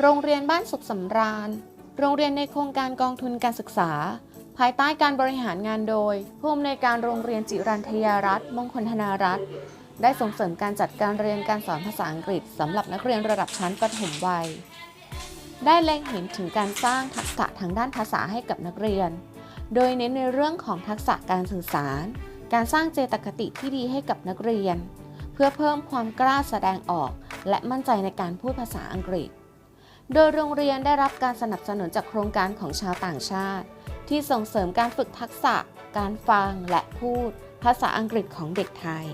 โรงเรียนบ้านสุขสำราญ โรงเรียนในโครงการกองทุนการศึกษา ภายใต้การบริหารงานโดยผู้อำนวยการโรงเรียนจิรันทยารัตน์มงคลธนารัตน์ได้ส่งเสริมการจัดการเรียนการสอนภาษาอังกฤษสำหรับนักเรียนระดับชั้นประถมวัย ได้เล็งเห็นถึงการสร้างทักษะทางด้านภาษาให้กับนักเรียน โดยเน้นในเรื่องของทักษะการสื่อสาร การสร้างเจตคติที่ดีให้กับนักเรียน เพื่อเพิ่มความกล้าแสดงออก และมั่นใจในการพูดภาษาอังกฤษ โดยโรงเรียนได้รับการสนับสนุนจากโครงการของชาวต่างชาติ ที่ส่งเสริมการฝึกทักษะ การฟังและพูด ภาษาอังกฤษของเด็กไทย